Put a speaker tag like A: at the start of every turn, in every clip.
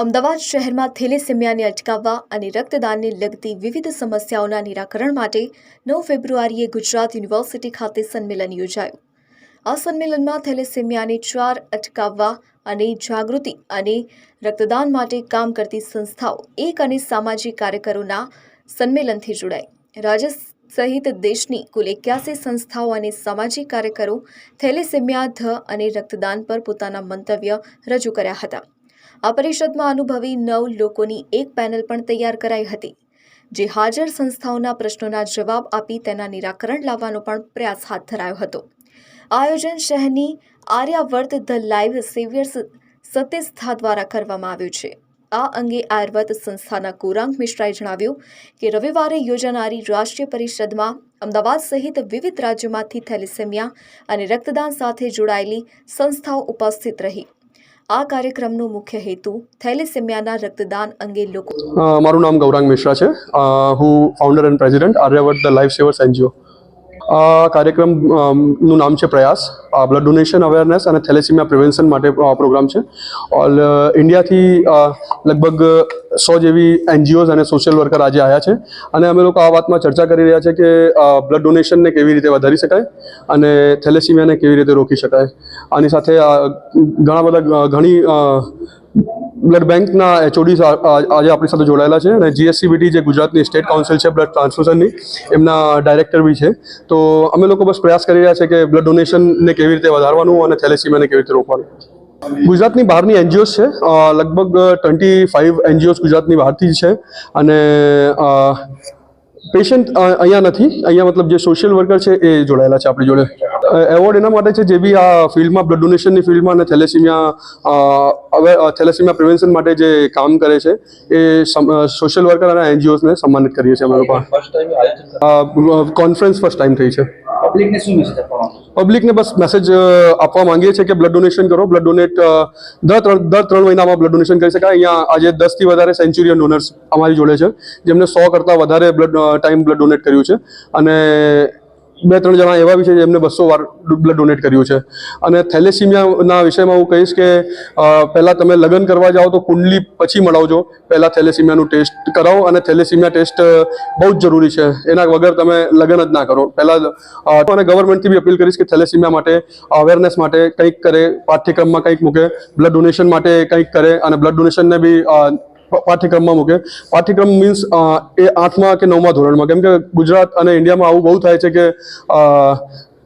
A: અમદાવાદ શહેરમાં થેલેસેમિયાને અટકાવવા અને રક્તદાનને લગતી વિવિધ સમસ્યાઓના નિરાકરણ માટે નવ ફેબ્રુઆરીએ ગુજરાત યુનિવર્સિટી ખાતે સંમેલન યોજાયું. આ સંમેલનમાં થેલેસેમિયાને ચાર અટકાવવા અને જાગૃતિ અને રક્તદાન માટે કામ કરતી સંસ્થાઓ, એક અને સામાજિક કાર્યકરોના સંમેલનથી જોડાઈ. રાજ્ય સહિત દેશની કુલ એક્યાસી સંસ્થાઓ અને સામાજિક કાર્યકરો થેલેસેમિયા ધ અને રક્તદાન પર પોતાના મંતવ્ય રજૂ કર્યા હતા. આ પરિષદમાં અનુભવી નવ લોકોની એક પેનલ પણ તૈયાર કરાઈ હતી, જે હાજર સંસ્થાઓના પ્રશ્નોના જવાબ આપી તેના નિરાકરણ લાવવાનો પણ પ્રયાસ હાથ ધરાયો હતો. આયોજન શહેરની આર્યાવર્ત ધ લાઈવ સેવિયર્સ સત્યસ્થા દ્વારા કરવામાં આવ્યું છે. આ અંગે આયુર્વેદ સંસ્થાના કુરાંક મિશ્રાએ જણાવ્યું કે રવિવારે યોજાનારી રાષ્ટ્રીય પરિષદમાં અમદાવાદ સહિત વિવિધ રાજ્યોમાંથી થેલેસેમિયા અને રક્તદાન સાથે જોડાયેલી સંસ્થાઓ ઉપસ્થિત રહી. આ કાર્યક્રમનો મુખ્ય હેતુ થેલેસેમિયાના રક્તદાન અંગે લોકો
B: મારું નામ ગૌરાંગ મિશ્રા છે. હું founder and president Aryavart the life savers NGO આ કાર્યક્રમનું નામ છે પ્રયાસ. બ્લડ ડોનેશન અવેરનેસ અને થેલેસીમિયા પ્રિવેન્શન માટે પ્રોગ્રામ છે. ઓલ ઇન્ડિયાથી લગભગ, સો જેવી એનજીઓઝ અને સોશિયલ વર્કર આજે આવ્યા છે. અને અમે લોકો આ વાતમાં ચર્ચા કરી રહ્યા છે કે બ્લડ ડોનેશનને કેવી રીતે વધારી શકાય અને થેલેસીમિયાને કેવી રીતે રોકી શકાય. આની સાથે ઘણા બધા ઘણી બ્લડ બેંકના એચઓડી આજે આપણી સાથે જોડાયેલા છે અને જીએસસીબીટી જે ગુજરાતની સ્ટેટ કાઉન્સિલ છે બ્લડ ટ્રાન્સફ્યુઝનની એમના ડાયરેક્ટર બી છે. તો અમે લોકો બસ પ્રયાસ કરી રહ્યા છે કે બ્લડ ડોનેશનને કેવી રીતે વધારવાનું અને થેલેસીમિયાને કેવી રીતે રોકવાનું. ગુજરાતની બહારની એનજીઓઝ છે લગભગ ટ્વેન્ટી ફાઇવ એનજીઓઝ ગુજરાતની બહારથી છે અને પેશન્ટ અહીંયા નથી. અહીંયા મતલબ જે સોશિયલ વર્કર છે એ જોડાયેલા છે આપણી જોડે. એવોર્ડ એના માટે છે જે બી આ ફિલ્ડમાં બ્લડ ડોનેશનની ફિલ્ડમાં અને થેલેસીમિયા હવે થેલેસીમિયા પ્રિવેન્શન માટે જે કામ કરે છે એ સોશિયલ વર્કર અને એનજીઓસને સન્માનિત કરીએ છીએ અમે લોકો. કોન્ફરન્સ ફર્સ્ટ ટાઈમ થઈ છે.
C: પબ્લિકને શું મેસેજ આપવા માંગો
B: પબ્લિકને બસ મેસેજ આપવા માંગીએ છીએ કે બ્લડ ડોનેશન કરો. બ્લડ ડોનેટ દર ત્રણ દર ત્રણ મહિનામાં બ્લડ ડોનેશન કરી શકાય. અહીંયા આજે દસથી વધારે સેન્ચુરિયન ડોનર્સ અમારી જોડે છે, જેમને સો કરતાં વધારે બ્લડ ટાઈમ બ્લડ ડોનેટ કર્યું છે. અને બે ત્રણ જણા એવા બી છે જેમને બસો વાર બ્લડ ડોનેટ કર્યું છે. અને થેલેસીમિયાના વિષયમાં હું કહીશ કે પહેલાં તમે લગ્ન કરવા જાઓ તો કુંડલી પછી મળાવજો. પહેલાં થેલેસીમિયાનું ટેસ્ટ કરાવો અને થેલેસીમિયા ટેસ્ટ બહુ જ જરૂરી છે. એના વગર તમે લગ્ન જ ના કરો. પહેલાં અને ગવર્મેન્ટથી બી અપીલ કરીશ કે થેલેસીમિયા માટે અવેરનેસ માટે કંઈક કરે, પાઠ્યક્રમમાં કંઈક મૂકે બ્લડ ડોનેશન માટે કંઈક કરે અને બ્લડ ડોનેશનને બી પાઠ્યક્રમમાં મૂકે પાઠ્યક્રમ મીન્સ એ આઠમા કે નવમા ધોરણમાં કેમ કે ગુજરાત અને ઇન્ડિયામાં આવું બહુ થાય છે કે અ,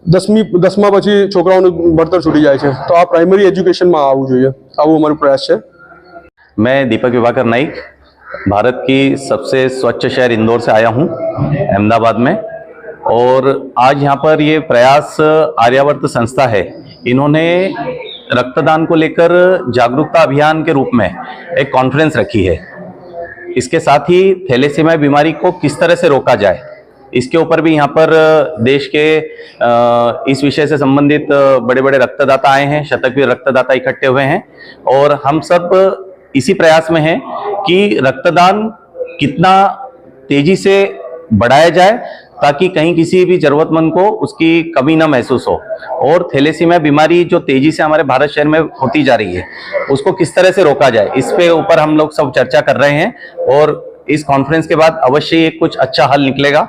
B: દસમી દસમા પછી છોકરાઓનું ભણતર છૂટી જાય છે તો આ પ્રાઇમરી એજ્યુકેશનમાં આવવું જોઈએ આવું અમારો પ્રયાસ છે
D: मैं दीपक विभाकर नाइक भारत की सबसे स्वच्छ शहर इंदौर से आया हूँ अहमदाबाद में और आज यहाँ पर ये प्रयास आर्यावर्त संस्था है इन्होंने रक्तदान को लेकर जागरूकता अभियान के रूप में एक कॉन्फ्रेंस रखी है। इसके साथ ही थैलेसीमिया बीमारी को किस तरह से रोका जाए, इसके ऊपर भी यहाँ पर देश के इस विषय से संबंधित बड़े बड़े रक्तदाता आए हैं, शतकवीर रक्तदाता इकट्ठे हुए हैं और हम सब इसी प्रयास में हैं कि रक्तदान कितना तेज़ी से बढ़ाया जाए ताकि कहीं किसी भी जरूरतमंद को उसकी कमी ना महसूस हो। और थैलेसीमिया बीमारी जो तेज़ी से हमारे भारत शहर में होती जा रही है, उसको किस तरह से रोका जाए, इस पे ऊपर हम लोग सब चर्चा कर रहे हैं और इस कॉन्फ्रेंस के बाद अवश्य कुछ अच्छा हल निकलेगा।